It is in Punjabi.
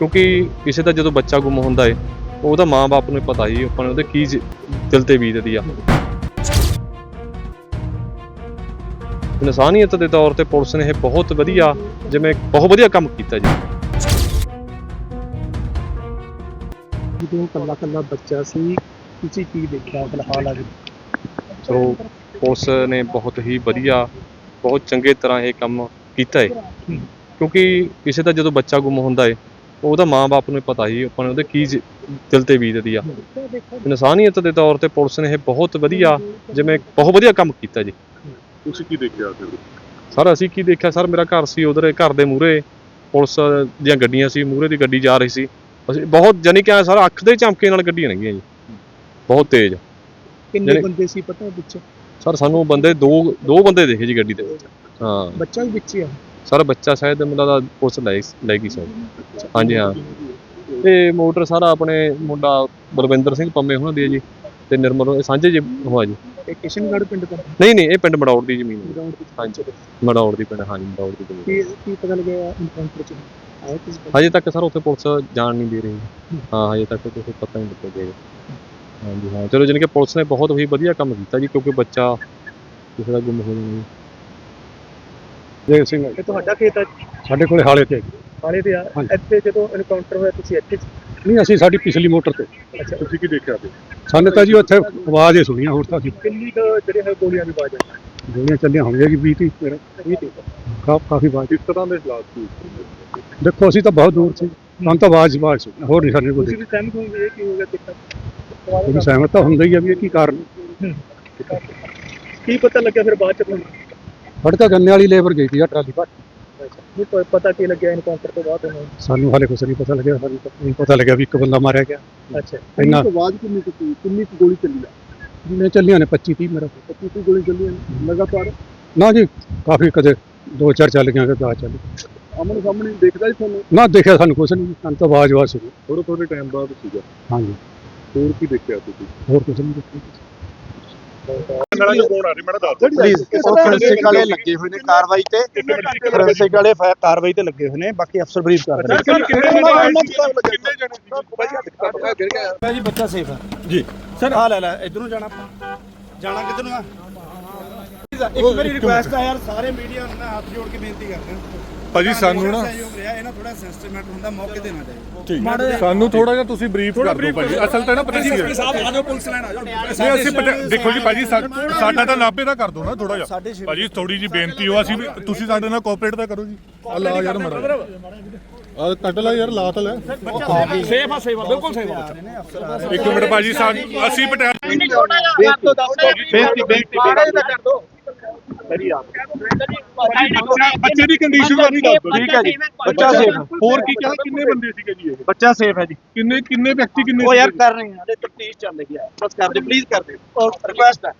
ਕਿਉਂਕਿ ਕਿਸੇ ਦਾ ਜਦੋਂ ਬੱਚਾ ਗੁੰਮ ਹੁੰਦਾ ਏ ਉਹਦਾ ਮਾਂ-ਬਾਪ ਨੂੰ ਪਤਾ ਹੀ ਆਪਾਂ ਨੂੰ ਉਹਦੇ ਕੀ ਦਿਲ ਤੇ ਬੀਤਦੀ ਆ। ਇਨਸਾਨੀਅਤ ਦੇ ਤੌਰ ਤੇ ਪੁਲਿਸ ਨੇ ਇਹ ਬਹੁਤ ਵਧੀਆ ਜਿਵੇਂ ਬਹੁਤ ਵਧੀਆ ਕੰਮ ਕੀਤਾ ਜੀ। ਜਦੋਂ ਕੱਲਾ ਕੱਲਾ ਬੱਚਾ ਸੀ ਤੁਸੀਂ ਕੀ ਦੇਖਿਆ ਫਿਲਹਾਲ ਅੱਜ? ਸੋ ਪੁਲਿਸ ਨੇ ਬਹੁਤ ਹੀ ਵਧੀਆ ਬਹੁਤ ਚੰਗੇ ਤਰ੍ਹਾਂ ਇਹ ਕੰਮ ਕੀਤਾ ਏ। ਕਿਉਂਕਿ ਕਿਸੇ ਦਾ ਜਦੋਂ ਬੱਚਾ ਗੁੰਮ ਹੁੰਦਾ ਏ ਉਹਦਾ ਮਾਂ-ਬਾਪ ਨੂੰ ਪਤਾ ਹੀ ਆਪਾਂ ਨੂੰ ਉਹਦੇ ਕੀ ਜ- ਦਿਲ ਤੇ ਬੀਤਦੀ ਆ। ਇਨਸਾਨੀਅਤ ਦੇ ਤੌਰ ਤੇ ਪੁਲਿਸ ਨੇ ਇਹ ਬਹੁਤ ਵਧੀਆ ਜਿਵੇਂ ਬਹੁਤ ਵਧੀਆ ਕੰਮ ਕੀਤਾ ਜੀ। ਤੁਸੀਂ ਕੀ ਦੇਖਿਆ ਫਿਰ ਸਰ ਅਸੀਂ ਕੀ ਦੇਖਿਆ? ਸਰ ਮੇਰਾ ਘਰ ਸੀ ਉਧਰ ਘਰ ਦੇ ਮੂਹਰੇ। ਪੁਲਿਸ ਦੀਆਂ ਗੱਡੀਆਂ ਸੀ ਮੂਹਰੇ ਦੀ ਗੱਡੀ ਜਾ ਰਹੀ ਸੀ। ਅਸੀਂ ਬਹੁਤ ਜਾਨੀ ਕਿ ਐਂ ਸਰ ਅੱਖ ਦੇ ਝਮਕੇ ਨਾਲ ਗੱਡੀਆਂ ਲੰਘੀਆਂ ਜੀ। ਬਹੁਤ ਤੇਜ਼। ਕਿੰਨੇ ਜਿਹੜੇ- ਬੰਦੇ ਸੀ ਪਤਾ ਵਿੱਚ? ਸਰ ਸਾਨੂੰ ਬੰਦੇ ਦੋ ਦੋ ਬੰਦੇ ਦੇਖੇ ਜੀ ਗੱਡੀ ਦੇ ਵਿੱਚ। ਹਾਂ। ਬੱਚਾ ਵੀ ਵਿੱਚ ਹੀ ਆ। ਸਰ ਬੱਚਾ ਸ਼ਾਇਦ ਮੁੰਡਾ ਦਾ ਪੁਲਿਸ ਲੈ ਗਈ ਸਰ ਹਾਂਜੀ ਹਾਂ। ਤੇ ਮੋਟਰ ਸਾਰਾ ਆਪਣੇ ਮੁੰਡਾ ਬਲਵਿੰਦਰ ਸਿੰਘ ਪੰਮੇ ਉਹਨਾਂ ਦੀ ਹੈ ਜੀ ਤੇ ਨਿਰਮਲ ਇਹ ਸਾਂਝੇ ਜੀ ਹੋਆ ਜੀ। ਇਹ ਕਿਸ਼ਨਗੜ੍ਹ ਪਿੰਡ ਦਾ ਨਹੀਂ ਨਹੀਂ ਇਹ ਪਿੰਡ ਮੜੌੜ ਦੀ ਜ਼ਮੀਨ ਹੈ ਹਾਂਜੀ ਮੜੌੜ ਦੀ ਪਿੰਡ ਹਾਂਜੀ ਮੜੌੜ ਦੀ ਜ਼ਮੀਨ। ਕੀ ਕੀ ਪਤਾ ਲੱਗਿਆ ਇਨਕਾਊਂਟਰ ਚ? ਹਜੇ ਤੱਕ ਸਰ ਉੱਥੇ ਪੁਲਿਸ ਜਾਣ ਨਹੀਂ ਦੇ ਰਹੀ। ਹਾਂ ਹਜੇ ਤੱਕ ਕੁਝ ਪਤਾ ਨਹੀਂ ਲੱਗਿਆ। ਜੀ ਹਾਂਜੀ ਹਾਂ। ਚਲੋ ਜਾਣੀ ਕਿ ਪੁਲਿਸ ਨੇ ਬਹੁਤ ਹੀ ਵਧੀਆ ਕੰਮ ਕੀਤਾ ਜੀ ਕਿਉਂਕਿ ਬੱਚਾ ਕਿਸੇ ਦਾ ਗੁੰਮ ਹੋ ਜਾਣਾ ਜੀ ਜੈ ਸਿੰਘ ਇਹ ਤੁਹਾਡਾ ਖੇਤ ਹੈ ਸਾਡੇ ਕੋਲੇ ਹਾਲੇ ਤੇ ਹਾਲੇ ਤੇ ਆ। ਹਾਂਜੀ। ਇੱਥੇ ਜਦੋਂ ਇਨਕਾਊਂਟਰ ਹੋਇਆ ਤੁਸੀਂ ਇੱਥੇ ਸੀ? ਨਹੀਂ ਅਸੀਂ ਸਾਡੀ ਪਿਛਲੀ ਮੋਟਰ ਤੇ। ਅੱਛਾ। ਤੁਸੀਂ ਕੀ ਦੇਖਿਆ ਫਿਰ ਸਾਨੂੰ ਤਾਂ ਜੀ ਉੱਥੇ ਆਵਾਜ਼ ਹੀ ਸੁਣੀਆਂ ਹੋਰ ਤਾਂ ਅਸੀਂ ਕਿੰਨੀ ਕੁ ਜਿਹੜੇ ਹੈ ਗੋਲੀਆਂ ਦੀ ਆਵਾਜ਼ ਆਈ ਗੋਲੀਆਂ ਚੱਲੀਆਂ ਹੋਣਗੀਆਂ ਜੀ 20 30 ਮੇਰਾ ਤੇ ਕਾ- ਕਾਫੀ ਆਵਾਜ਼ ਕਿਸ ਤਰ੍ਹਾਂ ਦੇ ਹਾਲਾਤ ਸੀ? ਦੇਖੋ ਅਸੀਂ ਤਾਂ ਬਹੁਤ ਦੂਰ ਸੀ। ਸਾਨੂੰ ਤਾਂ ਆਵਾਜ਼ ਆਵਾਜ਼ ਸੁਣੀ। ਹੋਰ ਨਹੀਂ ਸਾਡੇ ਕੋਲ ਤੁਸੀਂ ਵੀ ਸਹਿਮਤ ਹੋਗੇ ਇਹ ਕੀ ਹੋ ਗਿਆ ਦਿੱਕਤ ਕੋਈ ਸਹਿਮਤ ਤਾਂ ਹੁੰਦਾ ਹੀ ਆ ਵੀ ਇਹ ਕੀ ਕਾਰਨ। ਕੀ ਪਤਾ ਲੱਗਿਆ ਫਿਰ ਬਾਅਦ ਚ ਤੁਹਾਨੂੰ? ਫੜਕਾ ਗੰਨੇ ਵਾਲੀ ਲੇਬਰ ਗਈ ਸੀ ਆ ਟਰਾਲੀ ਭਰ ਨਹੀਂ ਪ- ਪਤਾ ਕੀ ਲੱਗਿਆ ਇਨਕਾਊਂਟਰ ਤੋਂ ਬਾਅਦ ਉਹਨਾਂ? ਸਾਨੂੰ ਹਾਲੇ ਕੁਛ ਨਹੀਂ ਪਤਾ ਲੱਗਿਆ ਸਾਨੂੰ ਤਾਂ ਨਹੀਂ ਪਤਾ ਲੱਗਿਆ ਵੀ ਇੱਕ ਬੰਦਾ ਮਾਰਿਆ ਗਿਆ। ਅੱਛਾ। ਇੰਨਾ ਆਵਾਜ਼ ਕਿੰਨੀ ਕੁ ਸੀ? ਕਿੰਨੀ ਕੁ ਗੋਲੀ ਚੱਲੀ ਆ? ਜਿੰਨੇ ਚੱਲੀਆਂ ਨੇ 25 30 ਮੇਰਾ। 25 ਕੁ ਗੋਲੀ ਚੱਲੀ ਲਗਾਤਾਰ? ਨਾ ਜੀ ਕਾਫੀ ਕਦੇ ਦੋ ਚਾਰ ਚੱਲ ਗਈਆਂ ਕਦੇ ਦਸ ਚੱਲ। ਆਮਣੇ ਸਾਹਮਣੇ ਦੇਖਦਾ ਹੀ ਤੁਹਾਨੂੰ? ਨਾ ਦੇਖਿਆ ਸਾਨੂੰ ਕੁਛ ਨਹੀਂ ਸਾਨੂੰ ਤਾਂ ਆਵਾਜ਼ ਆਵਾਜ਼ ਸੁਣੀ। ਥੋੜੇ ਥੋੜੇ ਟਾਈਮ ਬਾਅਦ ਸੀਗਾ। ਹਾਂਜੀ। ਹੋਰ ਕੀ ਦੇਖਿਆ ਤੁਸੀਂ? ਹੋਰ ਕੁਛ ਨਹੀਂ ਦੇਖਿਆ। ਮੇਰਾ ਜੋ ਫੋਨ ਆ ਰਹੀ ਮੈਡਮ ਦੱਸ ਪਲੀਜ਼ ਉਹ ਫੋਰੈਂਸਿਕ ਵਾਲੇ ਲੱਗੇ ਹੋਏ ਨੇ ਕਾਰਵਾਈ ਤੇ। ਫੋਰੈਂਸਿਕ ਵਾਲੇ ਫਾ- ਕਾਰਵਾਈ ਤੇ ਲੱਗੇ ਹੋਏ ਨੇ ਬਾਕੀ ਅਫਸਰ ਬਰੀਫ ਕਰ ਰਹੇ ਨੇ। ਜੀ ਬੱਚਾ ਸੇਫ ਹੈ ਜੀ। ਸਰ ਆ ਲੈ ਲੈ ਇਧਰੋਂ ਜਾਣਾ ਆਪਾਂ। ਜਾਣਾ ਕਿੱਧਰ ਨੂੰ ਆ ਇੱਕ ਮੇਰੀ ਰਿਕੁਐਸਟ ਆ ਯਾਰ ਸਾਰੇ ਮੀਡੀਆ ਨੂੰ ਨਾ ਹੱਥ ਜੋੜ ਕੇ ਬੇਨਤੀ ਕਰਦੇ। ਹਾਂ ਭਾਜੀ ਸਾਨੂੰ ਨਾ ਸਹਿਯੋਗ ਰਿਹਾ ਇਹ ਨਾ ਥੋੜਾ ਸੈਂਸਿਟਿਵ ਮੈਟਰ ਹੁੰਦਾ ਮੌਕੇ ਤੇ ਨਾ ਜਾਏ ਸਾਨੂੰ ਥੋੜਾ ਜਿਹਾ ਤੁਸੀਂ ਬਰੀਫ ਕਰ ਦਿਓ ਭਾਜੀ। ਅਸਲ ਤਾਂ ਨਾ ਪਤਾ ਕੀ ਹੈ। ਸਾਹਿਬ ਆ ਜਾਓ ਪੁਲਿਸ ਲੈਣ ਆ ਜਾਓ। ਨਹੀਂ ਅਸੀਂ ਪਟਿਆ- ਦੇਖੋ ਜੀ ਭਾਜੀ ਸਾ- ਸਾਡਾ ਤਾਂ ਨਾਪੇ ਦਾ ਕਰ ਦਿਓ ਨਾ ਥੋੜਾ ਜਿਹਾ। ਭਾਜੀ ਥੋੜੀ ਜੀ ਬੇਨਤੀ ਹੋ ਅਸੀਂ ਵੀ ਤੁਸੀਂ ਸਾਡੇ ਨਾਲ ਕੋਆਪਰੇਟ ਤਾਂ ਕਰੋ ਜੀ। ਆ ਲਾ ਯਾਰ ਮੜਾ ਆ ਕੱਟ ਲੈ ਯਾਰ ਲਾ। ਤਾਂ ਲੈ ਸੇਫ ਆ ਸੇਫ ਆ ਬਿਲਕੁਲ ਸੇਫ ਆ ਇੱਕ ਮਿੰਟ ਭਾਜੀ ਸਾ- ਅਸੀਂ ਪਟਿਆਲਾ ਬੇਨਤੀ ਬੇਨਤੀ ਬੱਚੇ ਦੀ ਕੰਡੀਸ਼ਨ ਦਾ ਨਹੀਂ ਦੱਸ ਠੀਕ ਹੈ ਜੀ। ਬੱਚਾ ਸੇਫ ਹੈ ਹੋਰ ਕੀ ਕਿਹਾ ਕਿੰਨੇ ਬੰਦੇ ਸੀਗੇ ਜੀ ਇਹ? ਬੱਚਾ ਸੇਫ ਹੈ ਜੀ। ਕਿੰਨੇ ਕਿੰਨੇ ਵਿਅਕਤੀ ਕਿੰਨੇ ਉਹ ਯਾਰ? ਕਰ ਰਹੇ ਹਾਂ ਹਲੇ ਤਫਤੀਸ਼ ਚੱਲ ਰਹੀ ਹੈ ਬਸ ਕਰ ਦੇ ਪਲੀਜ਼ ਕਰ ਦੇ ਔਰ ਰਿਕੁਐਸਟ ਹੈ।